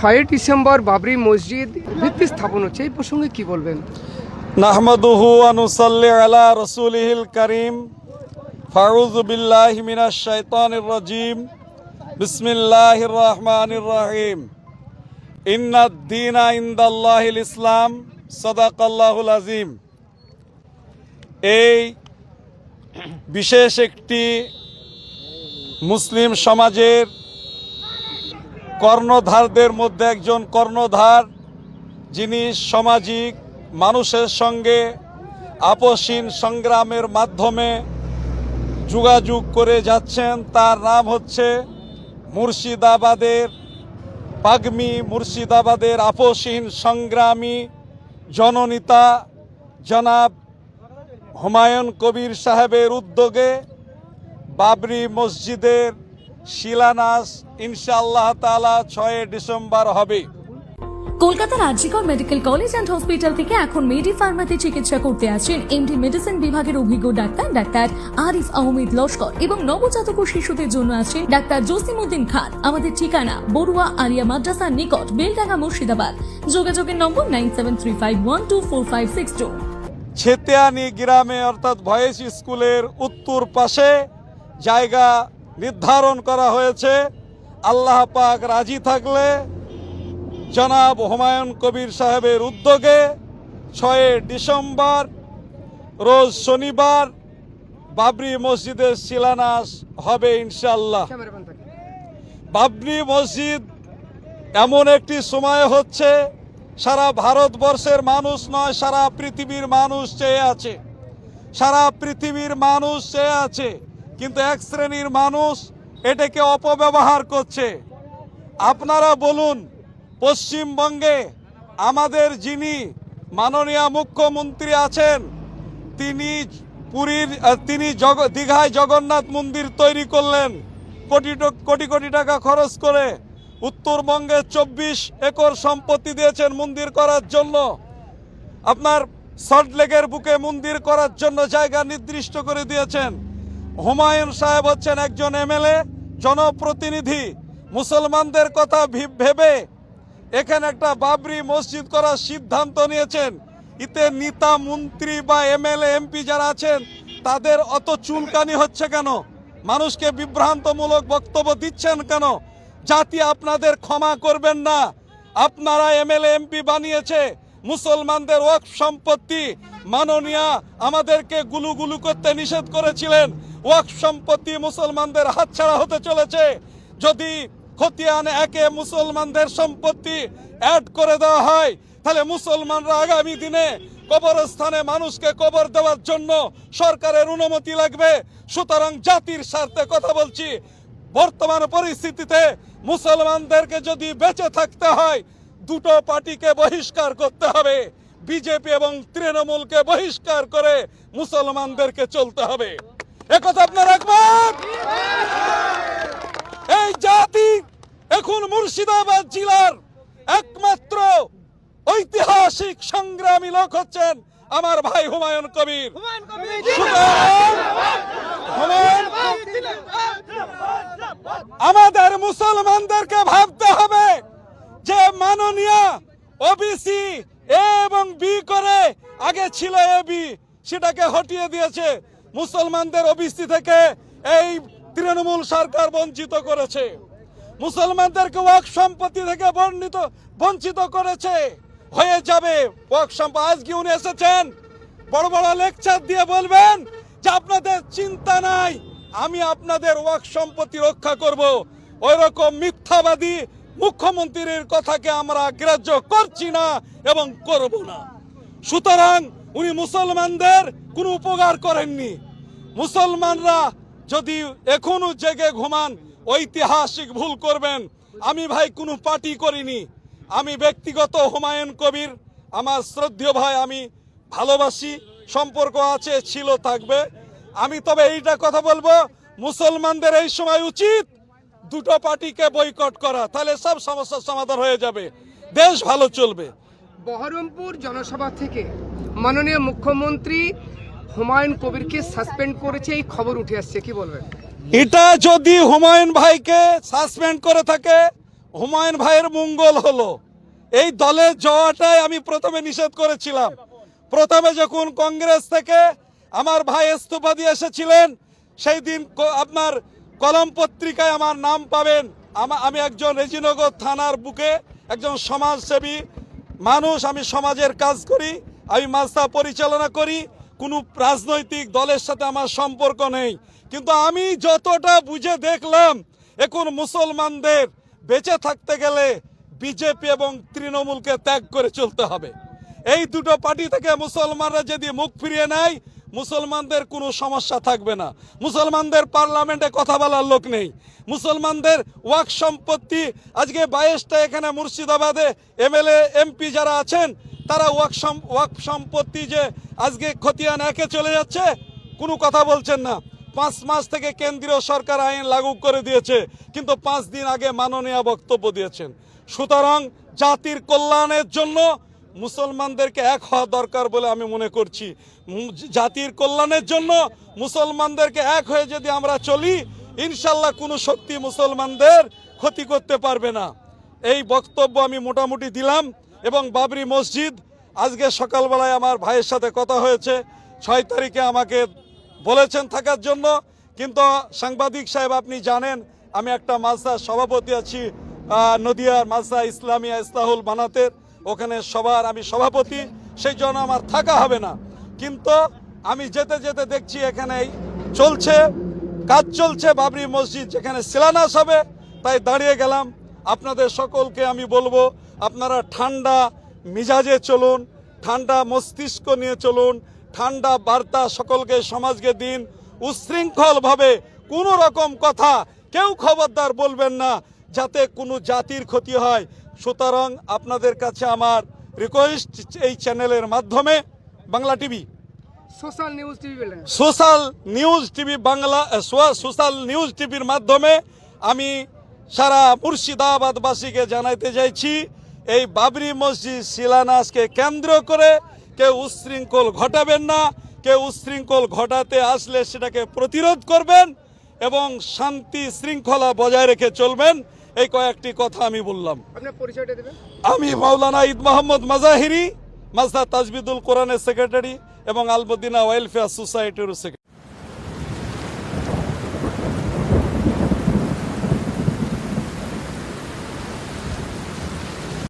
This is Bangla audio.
ছয়ই ডিসেম্বর বাবরি মসজিদ ভিত্তি স্থাপন হচ্ছে, এই প্রসঙ্গে কি বলবেন? নাহমাদুহু আনুসাল্লি আলা রসুলিহিল করিম। ফাউযু বিল্লাহি মিনাশ শাইতানির রাজিম। বিসমিল্লাহির রহমানির রহিম। ইন্নাদ দীনা ইনদাল্লাহিল ইসলাম। সাদাকাল্লাহুল আজিম এই বিশেষ একটি মুসলিম সমাজের কর্ণধারদের মধ্যে একজন কর্ণধার, যিনি সামাজিক মানুষের সঙ্গে আপসীন সংগ্রামের মাধ্যমে যোগাযোগ করে যাচ্ছেন। তার নাম হচ্ছে মুর্শিদাবাদের পাগমি মুর্শিদাবাদের আপসীন সংগ্রামী জননেতা জনাব হুমায়ুন কবির সাহেবের উদ্যোগে বাবরি মসজিদের শিলান্যাস ইনশাআল্লাহ তাআলা ছয় ডিসেম্বর হবে। কলকাতার RG Kar medical college and hospital থেকে এখন মেডি ফার্মাতে চিকিৎসা করতে আসেন এমডি মেডিসিন বিভাগের অভিজ্ঞ ডাক্তার ডাক্তার আরিফ আহমেদ লস্কর এবং নবজাতক ও শিশুদের জন্য আছে ডাক্তার জসিমউদ্দিন খান। আমাদের ঠিকানা বড়ুয়া আলিয়া মাদ্রাসার নিকট বেলডাঙ্গা মুর্শিদাবাদ। যোগাযোগের number nine seven three five one two four five six two. Chhetiani গ্রামে অর্থাৎ ভয়েস স্কুলের উত্তর পাশে জায়গা নির্ধারণ করা হয়েছে। আল্লাহ পাক রাজি থাকলে জনাব হুমায়ুন কবির সাহেবের উদ্যোগে ছয় ডিসেম্বর, রোজ শনিবার বাবরি মসজিদের শিলান্যাস হবে ইনশাল্লাহ বাবরি মসজিদ এমন একটি সময় হচ্ছে, সারা ভারতবর্ষের মানুষ নয়, সারা পৃথিবীর মানুষ চেয়ে আছে। সারা পৃথিবীর মানুষ চেয়ে আছে। কিন্তু এক শ্রেণির মানুষ এটাকে অপব্যবহার করছে। আপনারা বলুন, পশ্চিমবঙ্গে আমাদের যিনি মাননীয় মুখ্যমন্ত্রী আছেন, তিনি পুরীর তিনি জগ, দীঘায় জগন্নাথ মন্দির তৈরি করলেন, কোটি কোটি কোটি টাকা খরচ করে উত্তরবঙ্গে চব্বিশ একর সম্পত্তি দিয়েছেন মন্দির করার জন্য। আপনার সল্টলেকের বুকে মন্দির করার জন্য জায়গা নির্দিষ্ট করে দিয়েছেন। হুমায়ুন সাহেব হচ্ছেন একজন এমএলএ, জনপ্রতিনিধি। মুসলমানদের কথা ভেবে এখানে একটা বাবরি মসজিদ করার সিদ্ধান্ত নিয়েছেন। ইতে নেতা, মন্ত্রী বা এমএলএ, এমপি যারা আছেন, তাদের অত চুলকানি হচ্ছে কেন? মানুষকে বিভ্রান্তমূলক বক্তব্য দিচ্ছেন কেন? জাতি আপনাদের ক্ষমা করবেন না। আপনারা এমএলএ, এমপি বানিয়েছে। মুসলমানদের ওয়াকফ সম্পত্তি মাননীয়া আমাদেরকে গুলুগুলু করতে নিষেধ করেছিলেন। ওয়াকফ সম্পত্তি মুসলমানদের হাতছাড়া হতে চলেছে। যদি খতিয়ান একে মুসলমানদের সম্পত্তি অ্যাড করে দেওয়া হয়, তাহলে মুসলমানরা আগামী দিনে কবরস্থানে মানুষকে কবর দেওয়ার জন্য সরকারের অনুমতি লাগবে। সুতরাং জাতির স্বার্থে কথা বলছি। বর্তমান পরিস্থিতিতে মুসলমানদেরকে যদি বেঁচে থাকতে হয় দুটো পার্টিকে বহিষ্কার করতে হবে। বিজেপি এবং তৃণমূলকে বহিষ্কার করে মুসলমানদেরকে চলতে হবে। একথা আপনার একমত? এই জাতি এখন মুর্শিদাবাদ জেলার একমাত্র ঐতিহাসিক সংগ্রামী লোক হচ্ছেন আমার ভাই হুমায়ুন কবির। আমাদের মুসলমানদেরকে ভাবতে হবে। যে মাননীয় ওবিসি এ এবং বি করে আগে ছিল এ বি সেটাকে হটিয়ে দিয়েছে। মুসলমানদের ওবিসি থেকে এই তৃণমূল সরকার বঞ্চিত করেছে। মুসলমানদেরকে ওয়াক সম্পত্তি থেকে বর্ণিত, বঞ্চিত করেছে। হয়ে যাবে ওয়াক সম্পত্তি। আজকে উনি এসেছেন, বড় বড় লেকচার দিয়ে বলবেন যে আপনাদের চিন্তা নাই, আমি আপনাদের ওয়াক সম্পত্তি রক্ষা করব। ওই রকম মিথ্যাবাদী মুখ্যমন্ত্রীর কথাকে আমরা গ্রাহ্য করছি না এবং করব না। সুতরাং উনি মুসলমানদের কোনো উপকার করেননি। মুসলমানরা যদি এখনও জেগে ঘুমান, ঐতিহাসিক ভুল করবেন। আমি ভাই কোনো পার্টি করিনি। আমি ব্যক্তিগত হুমায়ুন কবির, আমার শ্রদ্ধেয় ভাই আমি, ভালোবাসি, সম্পর্ক আছে, ছিল, থাকবে। আমি তবে এইটা কথা বলব, মুসলমানদের এই সময় উচিত দুটো পার্টিকে বয়কট করা তাহলে সব সমস্যার সমাধান হয়ে যাবে। দেশ ভালো চলবে। বহরমপুর জনসভা থেকে মাননীয় মুখ্যমন্ত্রী হুমায়ুন কবিরকে সাসপেন্ড করেছে এই খবর উঠে আসছে। কি বলবেন? এটা যদি হুমায়ুন ভাইকে সাসপেন্ড করে থাকে হুমায়ুন ভাইয়ের মঙ্গল হলো। এই দলে যাওয়াটাই আমি প্রথমে নিষেধ করেছিলাম। প্রথমে যখন কংগ্রেস থেকে আমার ভাই ইস্তফা দিয়ে এসেছিলেন সেই দিন আপনার কলম পত্রিকায় আমার নাম পাবেন। আমি একজন রেজিনগর থানার বুকে একজন সমাজসেবী। মানুষ, আমি সমাজের কাজ করি, আমি মাস্তা পরিচালনা করি, কোনো রাজনৈতিক দলের সাথে আমার সম্পর্ক নেই। কিন্তু আমি যতটা বুঝে দেখলাম, এখন মুসলমানদের বেঁচে থাকতে গেলে বিজেপি এবং তৃণমূলকে ত্যাগ করে চলতে হবে। এই দুটো পার্টি থেকে মুসলমানরা যদি মুখ ফিরিয়ে নেয় মুসলমানদের কোনো সমস্যা থাকবে না। মুসলমানদের পার্লামেন্টে কথা বলার লোক নেই। মুসলমানদের ওয়াক সম্পত্তি, আজকে বাইশটা এখানে মুর্শিদাবাদে এমএলএ, এমপি যারা আছেন, তারা ওয়াক ওয়াক সম্পত্তি যে আজকে খতিয়ান একে চলে যাচ্ছে, কোনো কথা বলছেন না। পাঁচ মাস থেকে কেন্দ্রীয় সরকার আইন লাগু করে দিয়েছে, কিন্তু পাঁচ দিন আগে মাননীয় বক্তব্য দিয়েছেন। সুতরাং জাতির কল্যাণের জন্য মুসলমানদেরকে এক হওয়া দরকার বলে আমি মনে করছি। জাতির কল্যাণের জন্য মুসলমানদেরকে এক হয়ে যদি আমরা চলি, ইনশাল্লাহ কোনো শক্তি মুসলমানদের ক্ষতি করতে পারবে না। এই বক্তব্য আমি মোটামুটি দিলাম এবং বাবরি মসজিদ, আজকে সকালবেলায় আমার ভাইয়ের সাথে কথা হয়েছে। ছয় তারিখে আমাকে বলেছেন থাকার জন্য। কিন্তু সাংবাদিক সাহেব, আপনি জানেন, আমি একটা মাদ্রাসার সভাপতি আছি নদিয়ার মাদ্রাসা ইসলামিয়া ইসলাহুল বানাতের ওখানে সবার আমি সভাপতি, সেই জন্য আমার থাকা হবে না। কিন্তু আমি যেতে যেতে দেখছি এখানে চলছে, কাজ চলছে বাবরি মসজিদ, যেখানে শিলান্যাস হবে। তাই দাঁড়িয়ে গেলাম। আপনাদের সকলকে আমি বলব, আপনারা ঠান্ডা মিজাজে চলুন, ঠান্ডা মস্তিষ্ক নিয়ে চলুন, ঠান্ডা বার্তা সকলকে সমাজকে দিন। উশৃঙ্খলভাবে কোনো রকম কথা কেউ খবরদার বলবেন না, যাতে কোনো জাতির ক্ষতি হয়। সুতরাং আপনাদের কাছে আমার রিকোয়েস্ট এই চ্যানেলের মাধ্যমে Bangla TV social news TV social news TV Bangla social news টিভির মাধ্যমে আমি সারা মুর্শিদাবাদবাসীকে জানাইতে চাইছি এই বাবরি মসজিদ শিলানাসকে কেন্দ্র করে কেউ উশৃঙ্খল ঘটাবেন না কেউ উশৃঙ্খল ঘটাতে আসলে সেটাকে প্রতিরোধ করবেন এবং শান্তি শৃঙ্খলা বজায় রেখে চলবেন। এই কয়েকটি কথা আমি বললাম। আমি মাওলানা ঈদ মোহাম্মদ মাজাহিরি মাজদা তাজবিদুল কোরআনের সেক্রেটারি এবং আলবদিনা ওয়েলফেয়ার সোসাইটির সেক্রেটারি।